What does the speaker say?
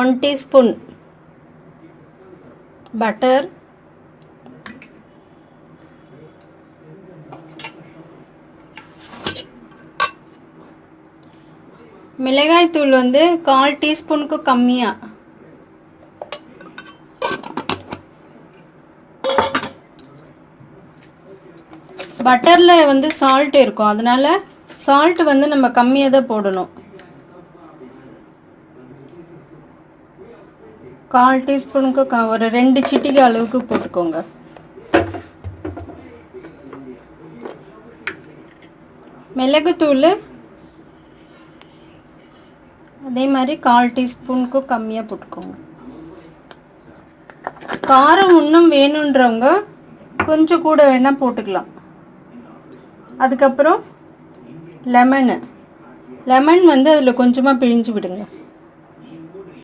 One teaspoon butter மிளகாய் தூள் வந்து கால் டீஸ்பூனுக்கு கம்மியாக பட்டரில் வந்து சால்ட் இருக்கும். அதனால் சால்ட் வந்து நம்ம கம்மியாக தான் போடணும். கால் டீஸ்பூனுக்கு ஒரு ரெண்டு சிட்டிகை அளவுக்கு போட்டுக்கோங்க. மிளகுத்தூள் அதே மாதிரி கால் டீஸ்பூனுக்கு கம்மியாக போட்டுக்கோங்க. காரம் இன்னும் வேணுன்றவங்க கொஞ்சம் கூட வேணால் போட்டுக்கலாம். அதுக்கப்புறம் லெமனு. லெமன் வந்து அதில் கொஞ்சமாக பிழிஞ்சு விடுங்க.